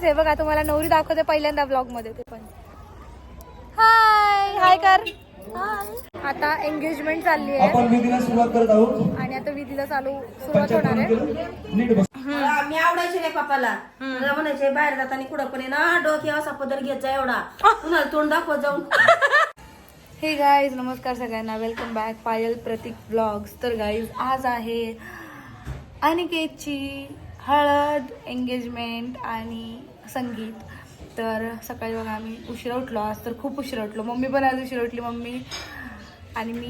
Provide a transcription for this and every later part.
Guys हे बघा तुम्हाला नवरी दाखवते पहिल्यांदा ब्लॉगमध्ये ते पण. हाय हाय कर. हाय आता एंगेजमेंट चालली आहे. आपण विधीला सुरुवात करत आहोत. आणि आता विधीला चालू सुरुवात होणार आहे. नीट बस. मला- मी आवडायचे नाही पप्पाला. मला म्हणायचे बाहेर जाताना कुठं पण आहे ना डोके असा पदर घेत जा एवढा. कुणाला तोंड दाखवत जाऊन. हे गाईज नमस्कार सगळ्यांना. Welcome back Payal Pratik vlogs तर गाईज आज आहे अनिकेतची हळद एंगेजमेंट आणि संगीत. तर सकाळी बघा आम्ही उशिरा उठलो. आज तर खूप उशिरा उठलो. मम्मी पण आज उशिरा उठली. मम्मी आणि मी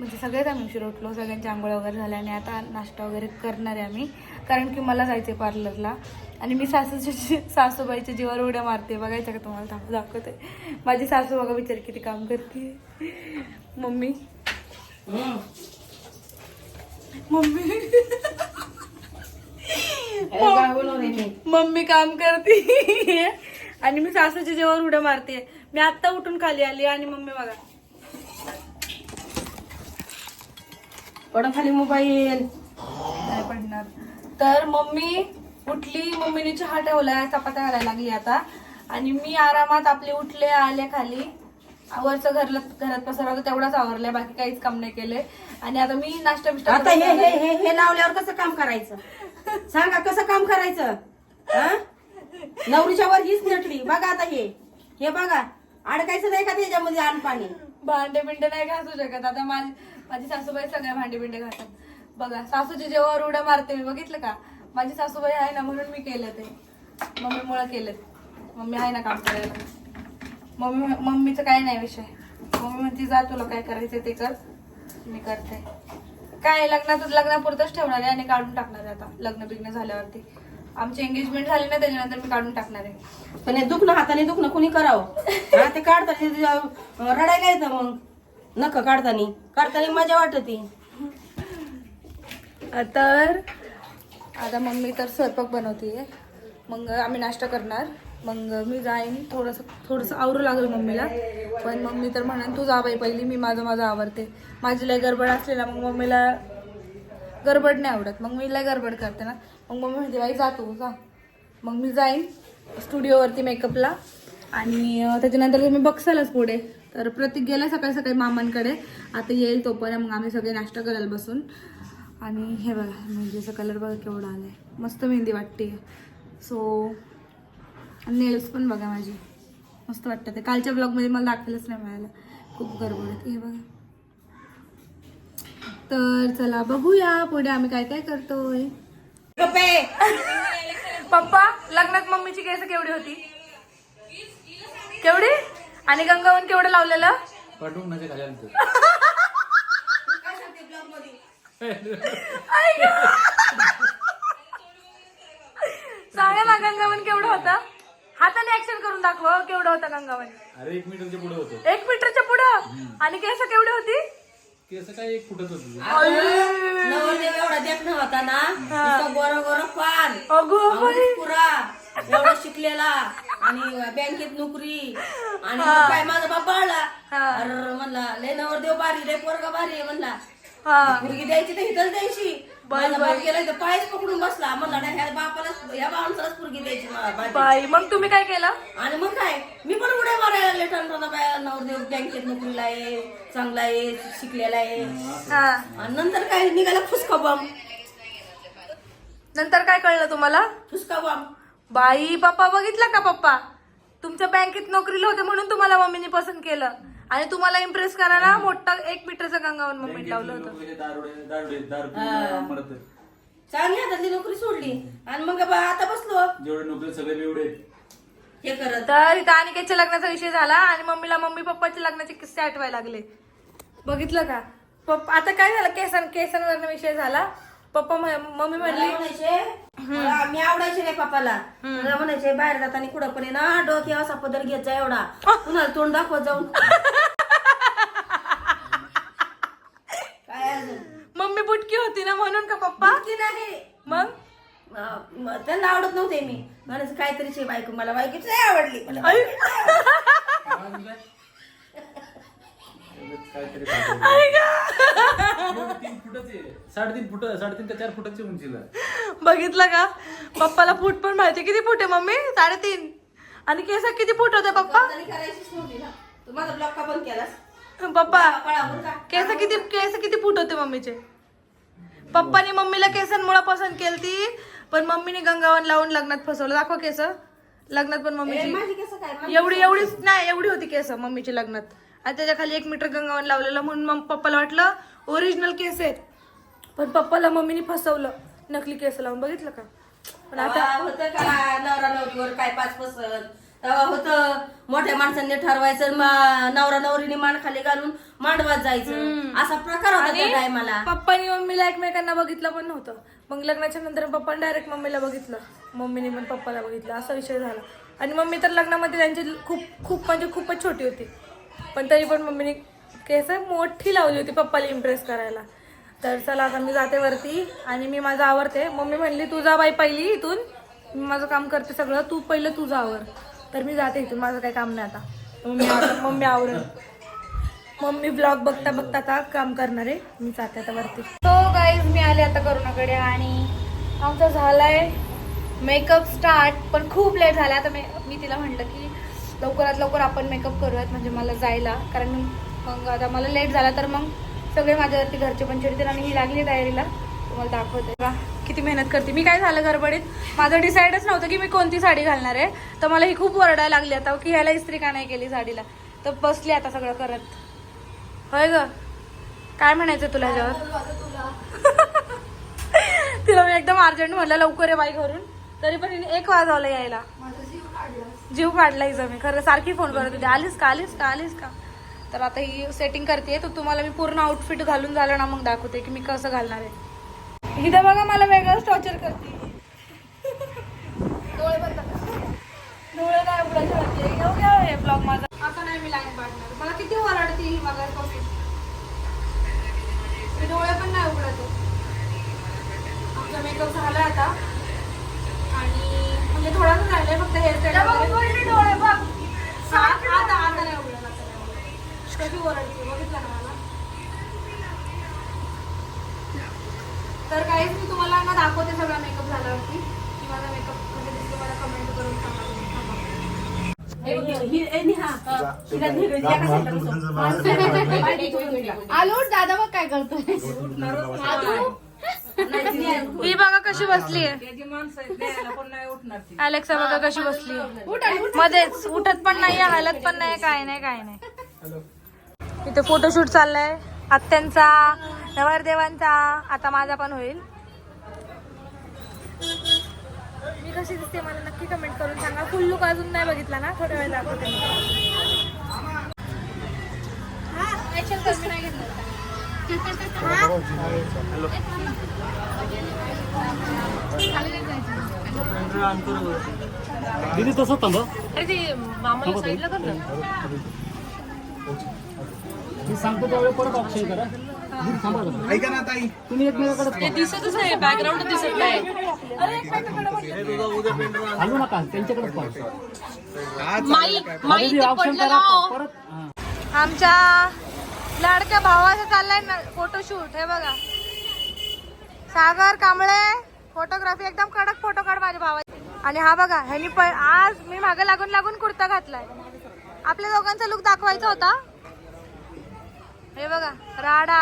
म्हणजे सगळेच आम्ही उशिरा उठलो. सगळ्यांची आंघोळ वगैरे झाल्या आणि आता नाश्ता वगैरे करणार आहे आम्ही. कारण की मला जायचं आहे पार्लरला. आणि मी सासूची सासूबाईच्या जीवावर उड्या मारते. बघायचं का तुम्हाला? थांब दाखवते. माझी सासू बघा बिचारी किती काम करते. मम्मी. मम्मी. मम्मी काम करते. आणि मी सासूच्या जेव्हा उड्या मारते. मी आत्ता उठून खाली आली आणि मम्मी बघा. पडा खाली मोबाईल. नाही पडणार. तर मम्मी उठली. मम्मीने चहा ठेवलाय चपात्या घालायला लागली आता. आणि मी आरामात आपले उठले आले खाली. वरचं घरला घरात पसरा होता तेवढाच आवरलाय बाकी काहीच काम नाही केलंय. आणि आता मी नाश्ता बिष्टा आता हे हे हे हे लावल्यावर कसं काम करायचं? सांगा कसं काम करायचं? हा? नवरीच्या वर हीच नटली. बघा आता हे. हे बघा. अडकायचं नाही का त्याच्यामध्ये आण पाणी? भांडे बिंडे नाही घासू शकत. आता माझी माझी सासूबाई सगळ्या भांडे बिंडे घासतात. बघा सासूच्या जेव्हा उड्या मारते मी बघितलं का? माझी सासूबाई आहे ना म्हणून मी केलं ते. मम्मीमुळे केलं. मम्मी आहे ना काम करायला. मम्मी मम्मीचं काही नाही विषय. मम्मी म्हणते जा तुला काय करायचं ते कर. मी करते. काय लग्नात लग्नापुरतच ठेवणार आहे आणि काढून टाकणार आहे आता. लग्न बिग्न झाल्यावरती. आमची एंगेजमेंट झाली ना त्याच्यानंतर मी काढून टाकणार आहे. पण हे दुखणं हाताने दुखणं कुणी करावं? हा, ते काढताना रडायला येतं मग. नख काढताना. काढताना मजा वाटते. तर आता मम्मी तर स्वयंपाक बनवते मग आम्ही नाश्ता करणार. मग मी जाईन थोडंसं थोडंसं आवरू लागेल मम्मीला. पण मम्मी तर म्हणेन तू जा बाई पहिली मी माझं माझं आवरते. माझी लय गडबड असली ना मग मम्मीला गडबड नाही आवडत. मग मी लय गडबड करते ना. मग मम्मी म्हणते बाई जा तू जा. मग मी जाईन स्टुडिओवरती मेकअपला. आणि त्याच्यानंतर तुम्ही बघसालच पुढे. तर प्रतीक गेला सकाळी सकाळी मामांकडे. आता येईल तोपर्यंत मग आम्ही सगळे नाश्ता करायला बसून. आणि हे बघा म्हणजे मेहंदीचा कलर बघा केवढा आलाय. मस्त मेहंदी वाटते सो नेल्स पण बघा माझी. मस्त वाटतं ते. कालच्या ब्लॉगमध्ये मला दाखवायलाच नाही मिळालं. खूप गडबड आहे हे बघा. तर चला बघूया. पुढे आम्ही काय काय करतोय. पप्पा लग्नात मम्मीची केस केवढी होती? केवढी? आणि गंगावन केवढं लावलेलं? म्हणजे. सांगा ना गंगावन केवढं होतं? हाताने ऍक्शन करून दाखव केवढं होतं गंगावन अरे एक मीटरच्या पुढे होतो. एक मीटरच्या पुढं? आणि केस केवढी होती? केस काय एक फुटत होती. नवरदेव एवढा देखणं होता ना नुसतं गोर गोर पान. अगो पुरा. एवढा शिकलेला. आणि बँकेत नोकरी. आणि काय माझा बाप बाळला. अरे म्हणला लय नवरदेव बारी लय पोरगा बारी आहे म्हणला. हा मुलगी द्यायची तर हिथंच द्यायची. माझा बाप गेला तर पायच पकडून बसला. ह्या बापाला या मुलगी द्यायची मला बाजी. बाई मग तुम्ही काय केलं? आणि मग काय? मी पण उड्या मारायला बाया नवरदेव बँकेत नोकरीला आहे चांगला आहे शिकलेला आहे. हा. आणि नंतर काय? निघाला फुसका बॉम्ब नंतर काय कळलं तुम्हाला? फुसका बॉम्ब बाई पप्पा बघितलं का पप्पा? तुमच्या बँकेत नोकरीला होते म्हणून तुम्हाला मम्मीने पसंत केलं. आणि तुम्हाला इम्प्रेस करायला मोठा एक मीटरचं गंगावन मम्मी लावलं होतं. चांगली हातातली नोकरी सोडली. आणि मग बा आता बसलो. जेवढे नोकरी सगळे एवढे हे करत. तर इथं अनिकेतच्या लग्नाचा विषय झाला आणि मम्मीला मम्मी पप्पाच्या लग्नाचे किस्से आठवायला लागले. बघितलं का? पप्पा आता काय झालं? केसन केसांवरनं विषय झाला. पप्पा म्हण- मम्मी मला म्हणली म्हणायचे मला- मी आवडायचे नाही पप्पाला. मला म्हणायचे बाहेर जाताना कुठं पण आहे ना डोके असा पदर घेत जा एवढा. कुणाला तोंड दाखवत जाऊन काय अजून मम्मी बुटकी होती ना म्हणून का पप्पा? की नाही. मग? त्यांना आवडत नव्हते मी. म्हणायचं काहीतरीच आहे बायको मला बायकोच नाही आवडली. मला काहीतरी तीन फुटाचे. साडेतीन फुट साडेतीन ते चार फुटाची उंचीला बघितलं का? पप्पाला फूट पण माहिती. किती फूट आहे मम्मी? साडेतीन. आणि केस किती फूट होते पप्पा? तरी करायचीच नव्हती ना. तू माझा ब्लॉक का बंद केलास? पप्पा केस किती केस किती फूट होते मम्मीचे? पप्पानी मम्मीला केसांमुळे पसंत केलती पण मम्मीने गंगावन लावून लग्नात फसवलं. दाखवा केस. लग्नात पण मम्मीची. एवढी एवढीच नाही एवढी होती केस मम्मीची लग्नात. आणि त्याच्याखाली एक मीटर गंगावन लावलेलं म्हणून मग पप्पाला वाटलं ओरिजिनल केस आहेत. पण पप्पाला मम्मीने फसवलं नकली केस लावून. बघितलं का? पण आता होतं का? नवरा नवरीवर काय पाच पसंत? तेव्हा होतं मोठ्या माणसांनी ठरवायचं मा- नवरा नवरीने मान खाली घालून मांडवात जायचं. असा प्रकार होता त्या टायमाला. पप्पानी मम्मीला एकमेकांना बघितलं पण नव्हतं. मग लग्नाच्या नंतर पप्पाने डायरेक्ट मम्मीला बघितलं. मम्मीने पण पप्पाला बघितलं. असा विषय झाला. आणि मम्मी तर लग्नामध्ये त्यांची खूप खूप म्हणजे खूपच छोटी होती. पण तरी पण मम्मीने केस मोठी लावली होती पप्पाला इम्प्रेस करायला. तर चला आता मी जाते वरती आणि मी माझं आवरते. मम्मी म्हणली तू जा बाई पहिली इथून. मी माझं काम करते सगळं. तू पहिलं तुझं आवर. तर मी जाते इथून माझं काही काम नाही आता. मम्मी आवर मम्मी आवरेल. मम्मी ब्लॉग बघता बघता आता काम करणार आहे. मी जाते आता वरती. तो गाईज मी आले आता करोनाकडे आणि आमचा झालाय मेकअप स्टार्ट पण खूप लेट झाला. आता मी मी तिला म्हटलं की लवकरात लवकर आपण मेकअप करूयात म्हणजे मला जायला. कारण मग आता मला लेट झाला तर मग सगळे माझ्यावरती घरचे पण चिडतील आणि ही लागली तयारीला. तुम्हाला दाखवते. बा किती मेहनत करते. मी काय झालं गडबडीत? माझं डिसाईडच नव्हतं की मी कोणती साडी घालणार आहे. तर मला ही खूप ओरडायला लागली आता की ह्याला इस्त्री का नाही केली साडीला? तर बसली आता सगळं करत. होय ग? काय म्हणायचं तुला ह्याच्यावर? तिला मी एकदम अर्जंट म्हणलं लवकर आहे बाई घरून. तरी पण एक वाजवलं यायला. जीव काढला. हिचा मी. खरं सारखी फोन करत होती. आलीस का? आलीस का? आलीस का? तर आता ही सेटिंग करते तर तुम्हाला मी पूर्ण आउटफिट घालून झालं ना मग दाखवते की मी कसं घालणार आहे. इथं बघा मला वेगळंच टॉर्चर करते. डोळे बंद. डोळे नाही उघडायचे होते घेऊ घ्या हे ब्लॉग माझा. आता नाही मी लाईन पाडणार. मला किती ओरडते ही मी डोळे पण नाही उघडत. आमचा मेकअप झाला आता. आणि म्हणजे थोडासा फक्त हेअरस्टाईल डोळे बघ आता आता नाही उघडत. आता नाही ओरडते बघितलं ना तर काहीच मी तुम्हाला ना दाखवते सगळा मेकअप झाल्यावरती. की माझा मेकअप म्हणजे दिसतो मला कमेंट करून सांगा. आलो दादा बघ काय करतोय. ही बघा कशी बसली अलेक्सा बघा कशी बसली मध्येच उठत पण नाही हालत पण नाही काय नाही काय नाही. इथे फोटोशूट चाललाय. आत्यांचा नवरदेवांचा आता माझा पण होईल. मी कशी दिसते मला नक्की कमेंट करून सांगा. फुल लुक अजून नाही बघितला ना? थोड्या वेळ दाखवते मी. हा, action कर, मी नाही घेतलं. दीदी तसं थांब. मामाला साईडला कर सांगतो त्यावेळी परत ऑप्शन करा. ऐका ना ताई तुम्ही एकमेकाकडे दिसतच नाही बॅकग्राऊंड दिसत नाही. हलू नका त्यांच्याकडे हा. आमच्या लाडक्या भावाचा चाललाय ना फोटोशूट हे बघा. सागर कांबळे फोटोग्राफी एकदम कडक फोटो काढ माझ्या भावाचे. आणि हा बघा ह्यानी आज मी मागे लागून लागून कुर्ता घातलाय. आपल्या दोघांचा लुक दाखवायचा होता. हे बघा राडा.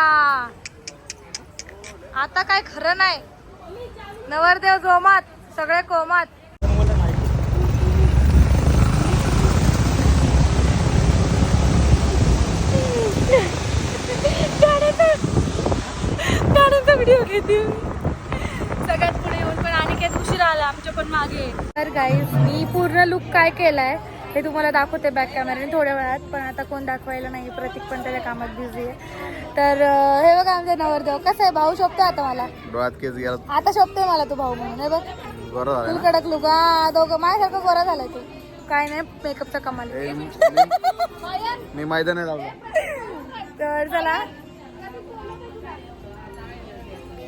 आता काय खरं नाही. नवरदेव जोमात सगळे कोमात. गाण्याचा व्हिडिओ घेते सगळ्यात पुढे येऊन पण अनिकेत उशीर आला आमच्या पण मागे. तर गाईज मी पूर्ण लुक काय केलाय? हे तुम्हाला दाखवते बॅक कॅमेऱ्याने थोड्या वेळात पण आता कोण दाखवायला नाही प्रतीक पण त्याच्या कामात बिझी आहे. तर अं, हे बघा आमचा नवरदेव कसं आहे भाऊ? शोभतोय आता मला? डोळ्यात केस गेला आता शोभतोय मला तू भाऊ म्हणून हे बघ. बरं झालं हा दोघं माझ्यासारखं गोरा झालाय तू. काय नाही मेकअपचा कमाल. मी- मी मैदान लावलं तर चला.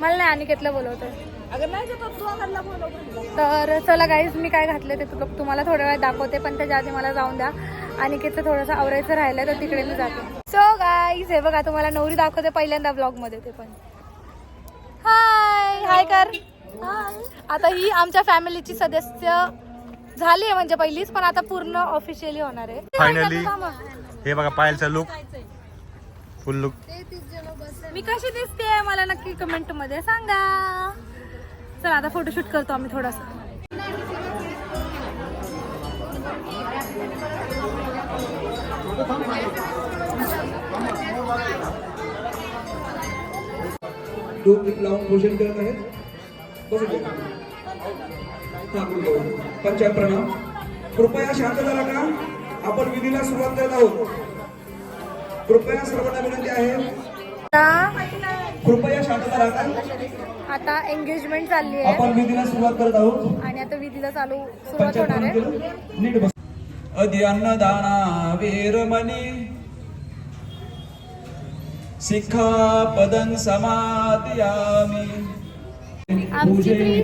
मला नाही अनिकेतला बोलवतोय. तर चला गाईज मी काय घातलं ते तुम्हाला थोड्या वेळात दाखवते पण त्याच्या आधी मला जाऊन द्या. अनिकेतचं थोडंसं आवरायचं राहिलंय तर तिकडे मी जाते. सो गाईज हे बघा तुम्हाला नवरी दाखवते पहिल्यांदा ब्लॉगमध्ये ते पण. हाय हाय कर. हाय आता ही आमच्या फॅमिलीची सदस्य झाली आहे म्हणजे पहिलीच पण आता पूर्ण ऑफिशियली होणार आहे. Finally. हे बघा पायलचा लुक फुल लुक मी कशी दिसते मला नक्की कमेंटमध्ये सांगा. चला आता फोटोशूट करतो आम्ही थोडासा. लावून भोजन करत आहेत. पंचायत प्रणाम. कृपया शांत झाला का? आपण विधीला सुरुवात करत आहोत. कृपया सर्वांना विनंती आहे. कृपया शांत झाला का? आता एंगेजमेंट चालली आहे. आपण विधीला सुरुवात करत आहोत. आणि आता विधीला चालू सुरुवात होणार आहे. नीट बस अधी अन्नदाना वीरमणी समादयामि आमची.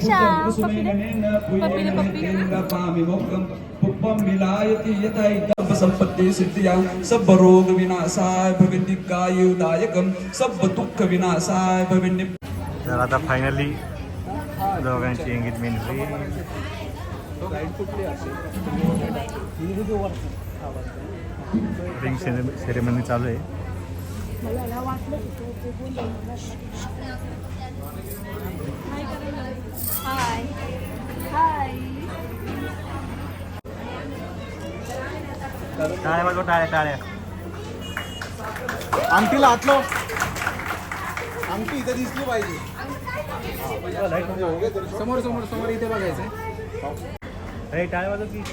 पामि मोक्षं पुप्पं विलायति यथा संपत्ती सिद्धिया सर्व रोग विनाशाय भविनिकायुदायकं सर्व दुःख विनाशाय भविनि तर आता फायनली दोघांची एंगेजमेंट झाली रिंग सेरेमनी चालू आहे. टाळ्या वाजवा टाळ्या टाळ्या. अंगठीला आतलो अंगठी इथे दिसली पाहिजे. समोर समोर समोर इथे बघायचं अरे टाळ्या वाजव की.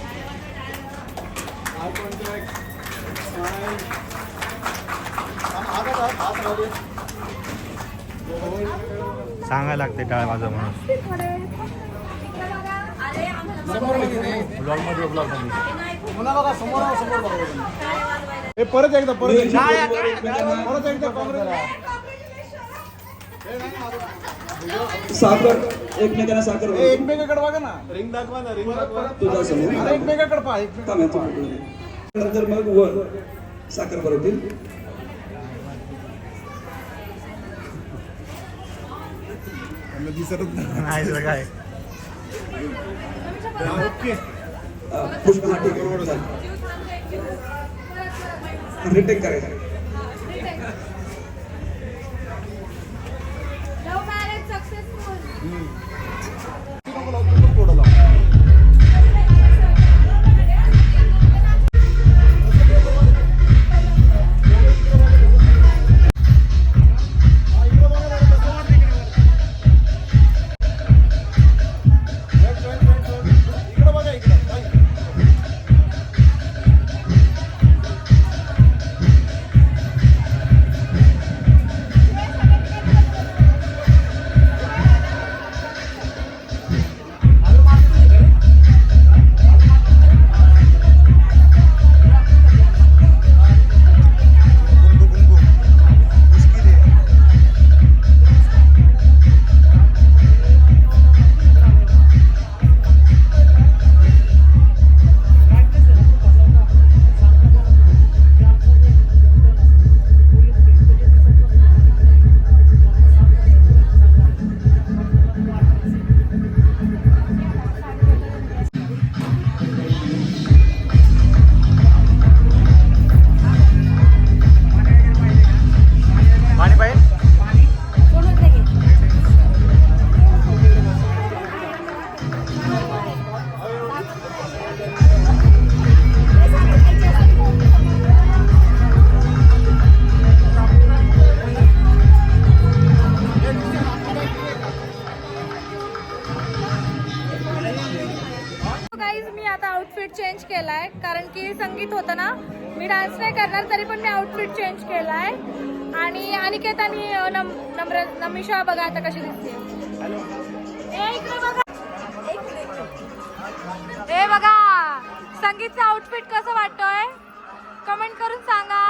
सांगायला लागते टाळ्या वाजव म्हणून. समोर समोर. हे परत एकदा परत एकदा. परत एकदा काँग्रेस साखर एकमेकांना साखर एकमेकाकडे बघा ना. रिंग दाखवा ना रिंग दाखवा तुझा समोर. एकमेकाकडे पहा. नंतर मग वर. साखर भरवतील नाही. तर काय अं, पुष्प हा ठीक आहे. चालेल. रिटेक करायचं. कारण की संगीत होतं ना मी डान्स नाही करणार तरी पण मी आउटफिट चेंज केलाय. आणि अनिकेत आणि नम नम्र नमिषा बघा आता कशी दिसते. ए, इकडे बघा. ए बघा. संगीतचं आउटफिट कसं वाटतोय? कमेंट करून सांगा.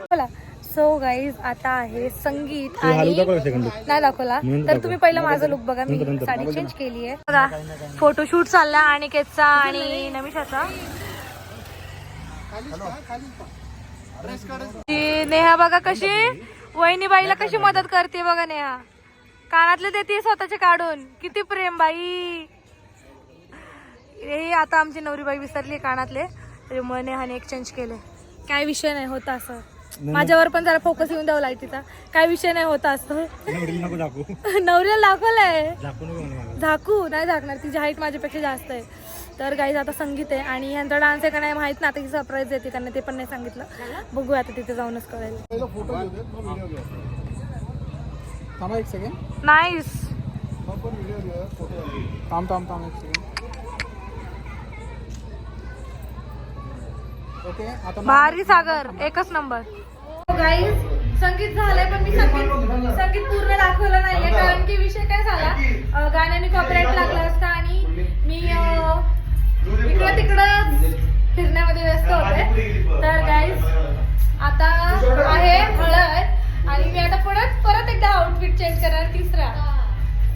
बोला. सो गाईज आता आहे संगीत आणि नाही दाखवला. तर तुम्ही पहिलं माझा लुक बघा. मी साडी चेंज केली आहे बघा. फोटोशूट चालला अनिकेतचा आणि नमिषाचा. ती नेहा बघा कशी? वहिनीबाईला कशी मदत करते बघा नेहा. कानातले देते स्वतःचे काढून. किती प्रेम बाई. हे आता आमची नवरीबाई विसरली कानातले. त्याच्यामुळे नेहाने एक्सचेंज केले. काय विषय नाही होता असं. माझ्यावर पण जरा फोकस येऊन द्यावा लाईटीचा काय विषय नाही होता असं. नवऱ्याला दाखवलंय. झाकू नाही झाकणार. तिची हाईट माझ्यापेक्षा जास्त आहे. तर गाईज आता संगीत आहे आणि यांचा डान्स आहे का नाही माहीत ना आता की सरप्राईज देते त्यांना ते पण नाही सांगितलं. बघूया आता तिथे जाऊनच कळेल. थांबा एक सेकंड नाईस थांब थांब थांब एक सेकंड भारी सागर एकच नंबर गाईज संगीत झालंय पण मी संगीत संगीत पूर्ण दाखवलं नाहीये कारण की विषय काय झाला? गाण्याने कॉपीराईट लागला असता आणि मी इकडं तिकडं फिरण्यामध्ये व्यस्त होते. तर गाईज आता आहे हळद आणि मी आता परत परत एकदा आउटफिट चेंज करणार तिसरा.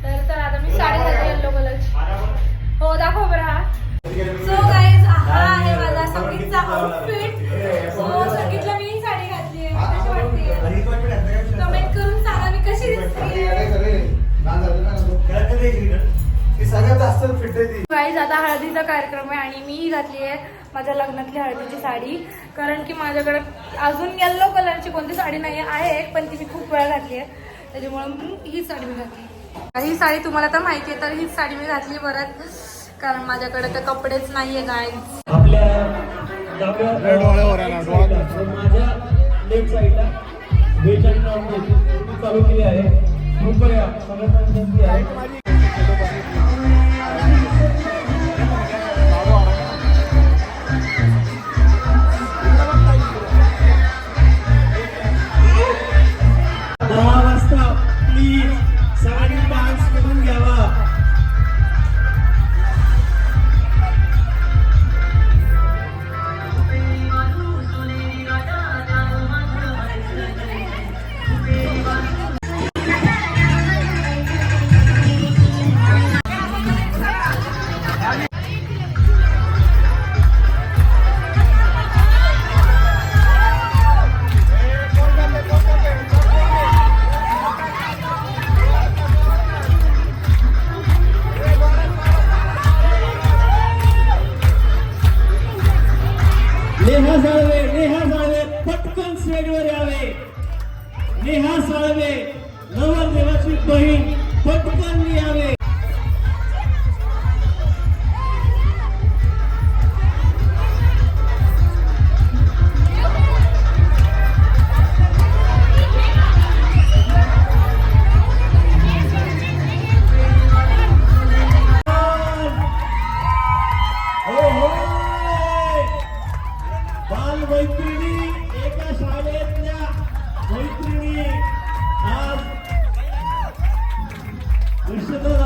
तर तर आता मी साडी घालते येल्लो कलरची हो दाखव बरं. हा सो गाईज हा आहे माझा संगीतचा आउटफिट सो संगीतला मी साडी घातली आहे. कशी वाटते? कमेंट करून सांगा मी कशी दिसते. गाईज आता हळदीचा कार्यक्रम आहे आणि मी घातली आहे माझ्या लग्नातली हळदीची साडी. कारण की माझ्याकडे अजून येल्लो कलरची कोणती साडी नाही आहे एक पण ती मी खूप वेळा घातली आहे. त्याच्यामुळे ही साडी मी घातली. ही साडी तुम्हाला तर माहिती आहे तर ही साडी मी घातली परत. कारण माझ्याकडे तर कपडेच डोळ्यावर आहे राऊंड चालू केली आहे. नेहा साळवे नेहा साळवे पटकन स्टेजवर यावे. नेहा साळवे नवरदेवाची बहीण. निश्चित झाले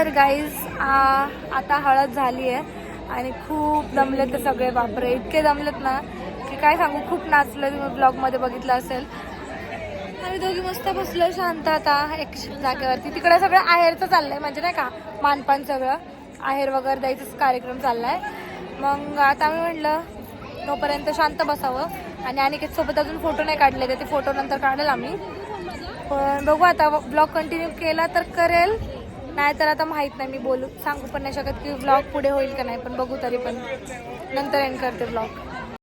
तर गाईज आता हळद झाली आहे आणि खूप दमले ते सगळे बापरे इतके दमलेत ना की काय सांगू खूप नाचलं तुम्ही ब्लॉगमध्ये बघितलं असेल. आम्ही दोघी मस्त बसलो शांत आता एक जागेवरती. तिकडे सगळं आहेरचं चाललंय म्हणजे नाही का मानपान सगळं. आहेर वगैरे द्यायचं कार्यक्रम चाललाय. मग आता आम्ही म्हणलं तोपर्यंत शांत बसावं. आणि अनिकेत सोबत अजून फोटो नाही काढले तर ते फोटो नंतर काढेल आम्ही. पण बघू आता ब्लॉग कंटिन्यू केला तर करेल. नाही तर आता माहीत नाही मी बोलू सांगू पण नाही शकत की ब्लॉग पुढे होईल का नाही पण बघू तरी पण. नंतर एंड करते ब्लॉग